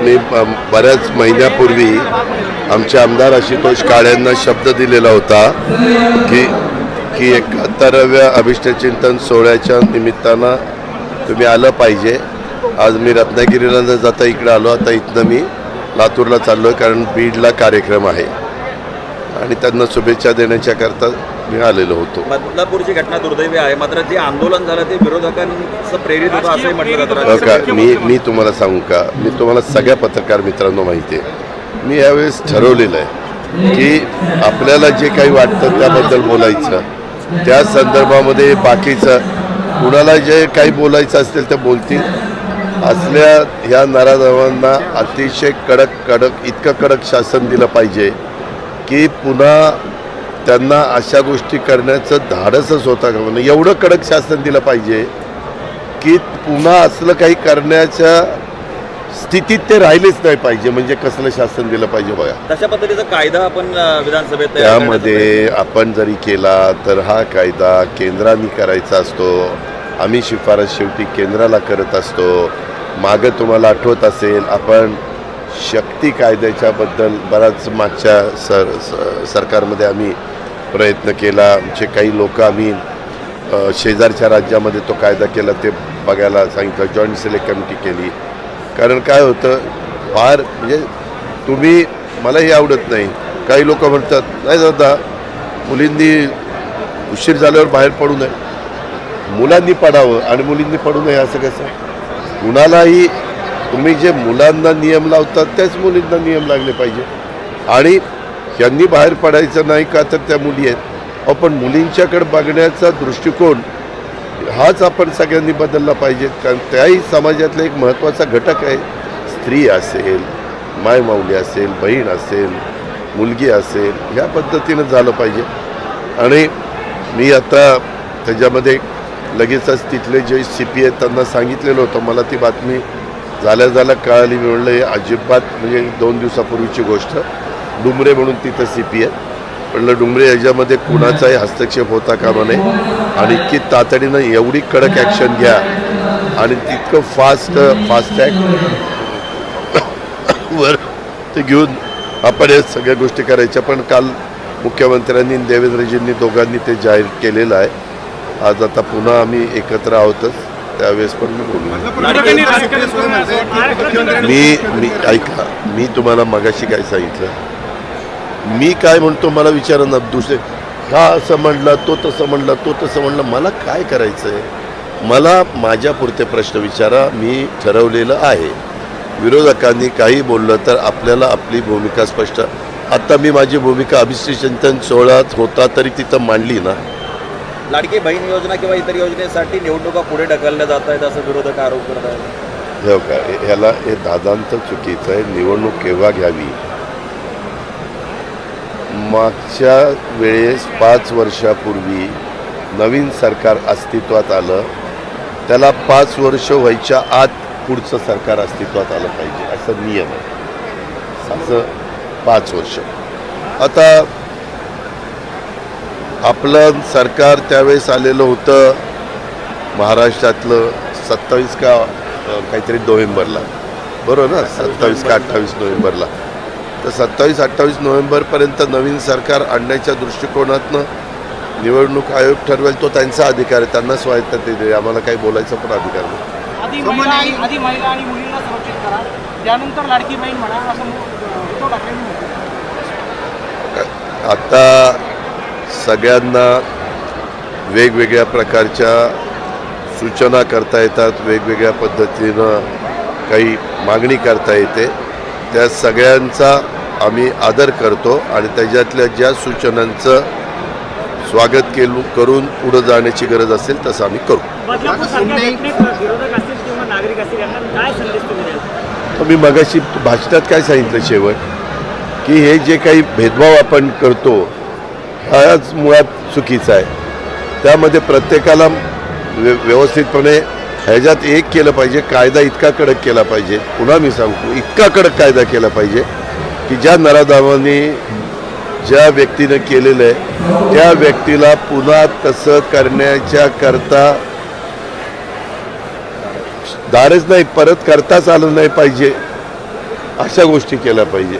मी बऱ्याच महिन्यापूर्वी आमचे आमदार आशुतोष काळ्यांना शब्द दिलेला होता की की एकाहत्तराव्या अभिष्टचिंतन सोहळ्याच्या निमित्तानं तुम्ही आलं पाहिजे. आज मी रत्नागिरीला न जाता इकडे आलो आता इथनं मी लातूरला चाललो आहे कारण बीडला कार्यक्रम आहे. आणि त्यांना शुभेच्छा देण्याच्याकरता मी आलेलो होतो. बदलापूरची घटना दुर्दैवी आहे. मात्र जे आंदोलन झालं ते विरोधकांचं प्रेरित होतं असंही म्हटलं जातं. का मी मी तुम्हाला सांगू का? मी तुम्हाला सगळ्या पत्रकार मित्रांनो माहिती आहे. मी यावेळेस ठरवलेलं आहे की आपल्याला जे काही वाटतं त्याबद्दल बोलायचं. त्या संदर्भामध्ये बाकीचं कुणाला जे काही बोलायचं असेल ते बोलतील. असल्या ह्या नाराजांना अतिशय कडक कडक इतकं कडक शासन दिलं पाहिजे की पुन्हा त्यांना अशा गोष्टी करण्याचं धाडसच होता का? म्हणून एवढं कडक शासन दिलं पाहिजे की पुन्हा असलं काही करण्याच्या स्थितीत ते राहिलेच नाही पाहिजे. म्हणजे कसलं शासन दिलं पाहिजे बघा. तशा पद्धतीचा कायदा आपण विधानसभेत त्यामध्ये आपण जरी केला तर हा कायदा केंद्राने करायचा असतो. आम्ही शिफारस शेवटी केंद्राला करत असतो. मागं तुम्हाला आठवत असेल आपण शक्ती कायद्याच्याबद्दल बराच मागच्या सर सरकारमध्ये आम्ही प्रयत्न केला. आमचे काही लोक आम्ही शेजारच्या राज्यामध्ये तो कायदा केला ते बघायला सांगितलं. जॉईंट सिलेक्ट कमिटी केली. कारण काय होतं फार म्हणजे तुम्ही मलाही आवडत नाही. काही लोक म्हणतात नाही दादा मुलींनी उशीर झाल्यावर बाहेर पडू नये. मुलांनी पडावं आणि मुलींनी पडू नये असं कसं? कुणालाही तुम्ही जे मुलांना नियम लावतात त्याच मुलींना नियम लागले पाहिजे. आणि यांनी बाहेर पडायचं नाही का तर त्या मुली आहेत. अहो पण मुलींच्याकडे बघण्याचा दृष्टिकोन हाच आपण सगळ्यांनी बदलला पाहिजे. कारण त्याही समाजातला एक महत्त्वाचा घटक आहे. स्त्री असेल मायमाऊली असेल बहीण असेल मुलगी असेल ह्या पद्धतीनं झालं पाहिजे. आणि मी आता त्याच्यामध्ये लगेचच तिथले जे सी पी आहेत त्यांना सांगितलेलं होतं. मला ती बातमी झाल्या झाल्या कळाली मिळलं. हे अजिबात म्हणजे दोन दिवसापूर्वीची गोष्ट. डुमरे म्हणून तिथं सी पी आहे. म्हणलं डुमरे याच्यामध्ये कुणाचाही हस्तक्षेप होता कामा नये. आणि इतकी तातडीनं एवढी कडक ॲक्शन घ्या. आणि तितकं फास्ट फास्टॅग वर ते घेऊन आपण या सगळ्या गोष्टी करायच्या. पण काल मुख्यमंत्र्यांनी देवेंद्रजींनी दोघांनी ते जाहीर केलेलं आहे. आज आता पुन्हा आम्ही एकत्र आहोतच. त्यावेळेस पण मी बोलू. मी मी ऐका. मी तुम्हाला मगाशी काय सांगितलं? मी काय म्हणतो मला विचारा ना दुसरे. हा असं म्हणला तो तसं म्हणला तो तसं म्हणलं. मला काय करायचं आहे मला माझ्यापुरते प्रश्न विचारा. मी ठरवलेलं आहे. विरोधकांनी काही बोललं तर आपल्याला आपली भूमिका स्पष्ट. आता मी माझी भूमिका अभिश्री चिंतन सोहळ्यात होता तरी तिथं मांडली ना. लाडकी बहीण योजना किंवा इतर योजनेसाठी निवडणुका पुढे ढकलल्या जात आहेत असं विरोधक आरोप करत आहेत हे का? ह्याला हे दादांत चुकीचं आहे. निवडणूक केव्हा घ्यावी? मागच्या वेळेस पाच वर्षापूर्वी नवीन सरकार अस्तित्वात आलं त्याला पाच वर्ष व्हायच्या आत पुढचं सरकार अस्तित्वात आलं पाहिजे असं नियम आहे. असं पाच वर्ष. आता आपलं सरकार त्यावेळेस आलेलं होतं महाराष्ट्रातलं सत्तावीस का काहीतरी नोव्हेंबरला. बरोबर ना? सत्तावीस का अठ्ठावीस नोव्हेंबरला. तर सत्तावीस अठ्ठावीस नोव्हेंबरपर्यंत नवीन सरकार आणण्याच्या दृष्टिकोनातनं निवडणूक आयोग ठरवेल तो त्यांचा अधिकार आहे. त्यांना स्वायत्तता दिली आम्हाला काही बोलायचा पण अधिकार नाही. आता सगळ्यांना वेगवेगळ्या प्रकारच्या सूचना करता येतात वेगवेगळ्या पद्धतीनं काही मागणी करता येते. त्या सगळ्यांचा आम्ही आदर करतो आणि त्याच्यातल्या ज्या सूचनांचं स्वागत केलं करून पुढं जाण्याची गरज असेल तसं आम्ही करू. बदलापूर सारख्या घटनेत विरोधक असतील किंवा नागरिक असतील यांना काय संदेश तुम्ही द्याल? तर मी मगाशी भाषणात काय सांगितलं शेवट? की हे जे काही भेदभाव आपण करतो हाच मुळात चुकीचा आहे. त्यामध्ये प्रत्येकाला व्य व्यवस्थितपणे ह्याच्यात एक केलं पाहिजे कायदा इतका कडक केला पाहिजे. पुन्हा मी सांगतो इतका कडक कायदा केला पाहिजे की ज्या नराधावांनी ज्या व्यक्तीनं केलेलं आहे त्या व्यक्तीला पुन्हा तसं करण्याच्या करता दारच नाही परत करताच आलं नाही पाहिजे. अशा गोष्टी केल्या पाहिजे.